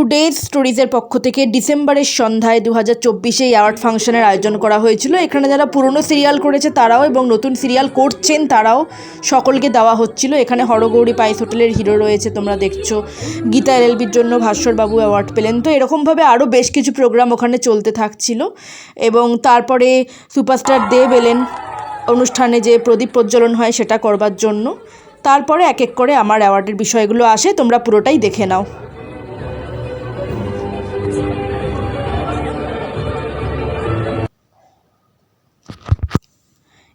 Today's স্টোরিজের পক্ষ থেকে ডিসেম্বরের সন্ধ্যায় দু হাজার চব্বিশে অ্যাওয়ার্ড ফাংশনের আয়োজন করা হয়েছিল। এখানে যারা পুরনো সিরিয়াল করেছে তারাও এবং নতুন সিরিয়াল করছেন তারাও সকলকে দেওয়া হচ্ছিল। এখানে হরগৌরী পাইস হোটেলের হিরো রয়েছে, তোমরা দেখছ। গীতা এলএলবির জন্য ভাস্করবাবু অ্যাওয়ার্ড পেলেন। তো এরকমভাবে আরও বেশ কিছু প্রোগ্রাম ওখানে চলতে থাকছিল এবং তারপরে সুপারস্টার দেব এলেন অনুষ্ঠানে যে প্রদীপ প্রজ্বলন হয় সেটা করবার জন্য। তারপরে এক এক করে আমার অ্যাওয়ার্ডের বিষয়গুলো আসে, তোমরা পুরোটাই দেখে নাও।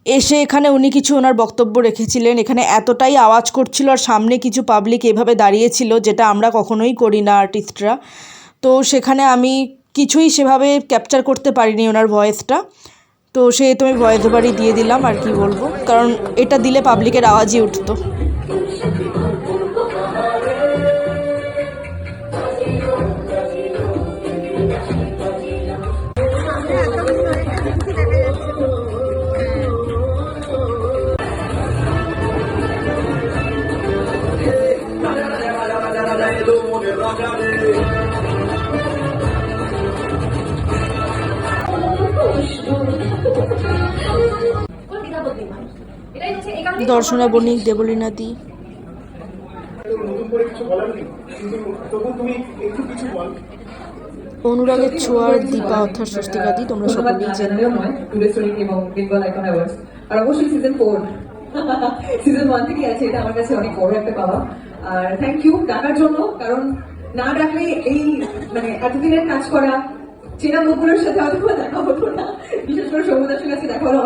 এসে এখানে উনি কিছু ওনার বক্তব্য রেখেছিলেন। এখানে এতটাই আওয়াজ করছিল আর সামনে কিছু পাবলিক এভাবে দাঁড়িয়েছিল যেটা আমরা কখনোই করি না আর্টিস্টরা তো সেখানে আমি কিছুই সেভাবে ক্যাপচার করতে পারিনি ওনার ভয়েসটা তো সে তো আমি ভয়েস ওভারই দিয়ে দিলাম আর কি বলব। কারণ এটা দিলে পাবলিকের আওয়াজই উঠতো। দর্শনা বণিক দেবলীনা দি। নতুন করে কিছু বলার নেই। কিন্তু তবু তুমি একটু কিছু বল। অনুরাগের ছোঁয়ার দীপা অর্থাৎ স্বস্তিকাদি তোমরা সকলেই জানো। এবং বেঙ্গল আইকন অ্যাওয়ার্ডস আর অবশ্যই সিজন ফোর সিজন ওয়ান থেকেই আছে এটা আমার কাছে অনেক বড় একটা পাওয়া। আর থ্যাংক ইউ ডাকার জন্য কারণ না ডাকলে এই মানে এতদিনের কাজ করা চেনা মুখগুলোর সাথে হয়তো দেখা হতো না বিশেষ করে সৌমদাসের কাছে দেখা হলো।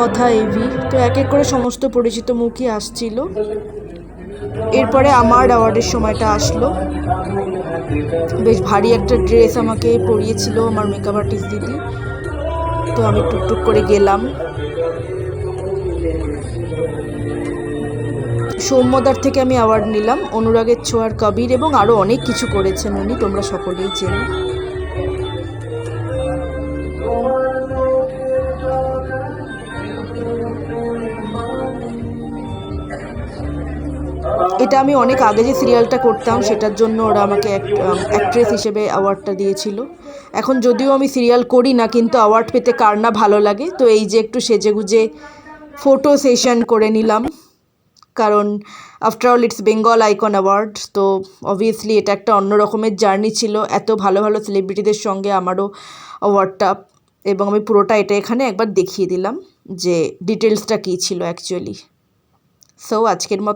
কথা এভি তো এক এক করে সমস্ত পরিচিত মুখই আসছিল। এরপরে আমার অ্যাওয়ার্ডের সময়টা আসলো। বেশ ভারী একটা ড্রেস আমাকে পরিয়েছিল আমার মেকআপ আর্টিস্ট দিদি। তো আমি টুকটুক করে গেলাম। সৌম্যদার থেকে আমি অ্যাওয়ার্ড নিলাম, অনুরাগের ছোঁয়ার কবির এবং আরও অনেক কিছু করেছেন উনি, তোমরা সকলেই চেনো। এটা আমি অনেক আগে যে সিরিয়ালটা করতাম, সেটার জন্য ওরা আমাকে অ্যাক্ট্রেস হিসেবে অ্যাওয়ার্ডটা দিয়েছিল। এখন যদিও আমি সিরিয়াল করি না, কিন্তু অ্যাওয়ার্ড পেতে কার না ভালো লাগে, তো এই যে একটু সেজেগুজে ফটো সেশন করে নিলাম। কারণ after all it's Bengal icon award তো অবভিয়াসলি এটা একটা অন্য রকমের জার্নি ছিল। এত ভালো ভালো সেলিব্রিটিদের সঙ্গে আমারও অ্যাওয়ার্ডটা এবং আমি পুরোটা এটা এখানে একবার দেখিয়ে দিলাম যে ডিটেলসটা কী ছিল অ্যাকচুয়ালি সো আজকের মতো